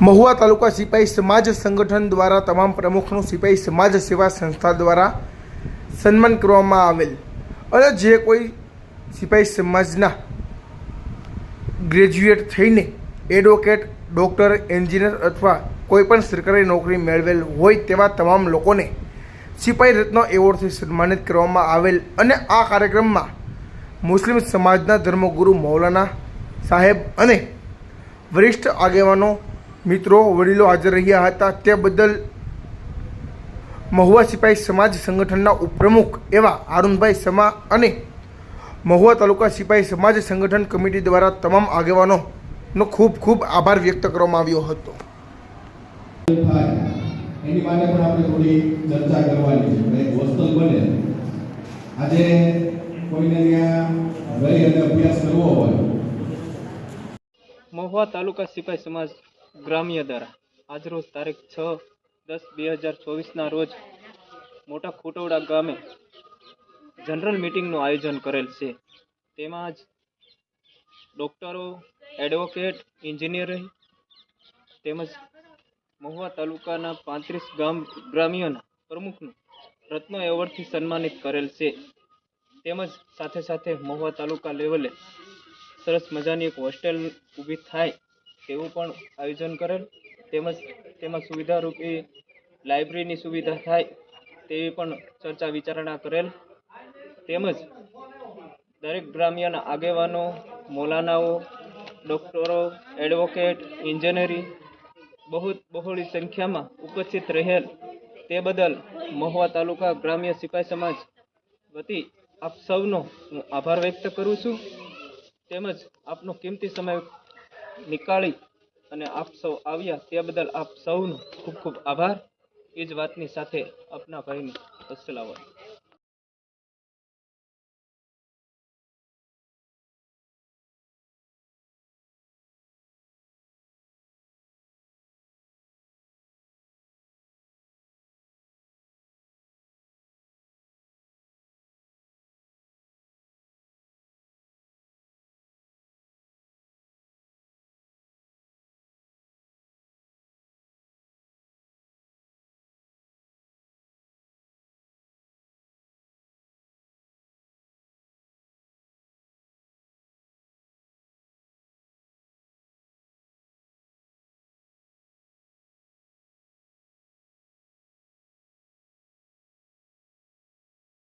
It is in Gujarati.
મહુવા તાલુકા સિપાઈ સમાજ સંગઠન દ્વારા તમામ પ્રમુખનું સિપાઈ સમાજ સેવા સંસ્થા દ્વારા સન્માન કરવામાં આવેલ. અને જે કોઈ સિપાઈ સમાજના ગ્રેજ્યુએટ થઈને એડવોકેટ, ડૉક્ટર, એન્જિનિયર અથવા કોઈપણ સરકારી નોકરી મેળવેલ હોય તેવા તમામ લોકોને સિપાઈ રત્ન એવોર્ડથી સન્માનિત કરવામાં આવેલ. અને આ કાર્યક્રમમાં મુસ્લિમ સમાજના ધર્મગુરુ મૌલાના સાહેબ અને વરિષ્ઠ આગેવાનો મિત્રો વડીલો હાજર રહ્યા હતા તે બદલ મહુવા સિપાઈ સમાજ સંગઠનના ઉપપ્રમુખ એવા અરુણભાઈ સમા અને મહુવા તાલુકા સિપાઈ સમાજ સંગઠન કમિટી દ્વારા તમામ આગેવાનોનો ખૂબ ખૂબ આભાર વ્યક્ત કરવામાં આવ્યો હતો. એની માટે પણ આપણે થોડી ચર્ચા કરવાની છે. એક હોસ્ટેલ બને. આજે કોઈને ત્યાં રહી અને અભ્યાસ કરવો હોય. મહુવા તાલુકા સિપાઈ સમાજ ગ્રામ્ય દ્વારા. આજરોજ તારીખ છ દસ બે હજાર ચોવીસના રોજ મોટા ખોટવડા ગામે જનરલ મિટિંગનું આયોજન કરેલ છે. તેમાં જ ડૉક્ટરો, એડવોકેટ એન્જિનિયરિંગ તેમજ મહુવા તાલુકાના પાંત્રીસ ગામ ગ્રામ્યોના પ્રમુખનું રત્ન એવોર્ડથી સન્માનિત કરેલ છે. તેમજ સાથે સાથે મહુવા તાલુકા લેવલે સરસ મજાની એક હોસ્ટેલ ઊભી થાય તેવું પણ આયોજન કરેલ. તેમજ તેમાં સુવિધારૂપી લાઇબ્રેરીની સુવિધા થાય તેવી પણ ચર્ચા વિચારણા કરેલ. તેમજ દરેક ગ્રામ્યના આગેવાનો, મૌલાનાઓ, ડૉક્ટરો, એડવોકેટ, ઇન્જિનિયરી બહુ બહોળી સંખ્યામાં ઉપસ્થિત રહેલ. તે બદલ મહુવા તાલુકા ગ્રામ્ય સિપાઈ સમાજ વતી આપ સૌનો હું આભાર વ્યક્ત કરું છું. તેમજ આપનો કિંમતી સમય નીકાળી અને આપ સૌ આવ્યા તે બદલ આપ સૌનો ખૂબ ખૂબ આભાર. એ જ વાતની સાથે આપના ભાઈને અસલામ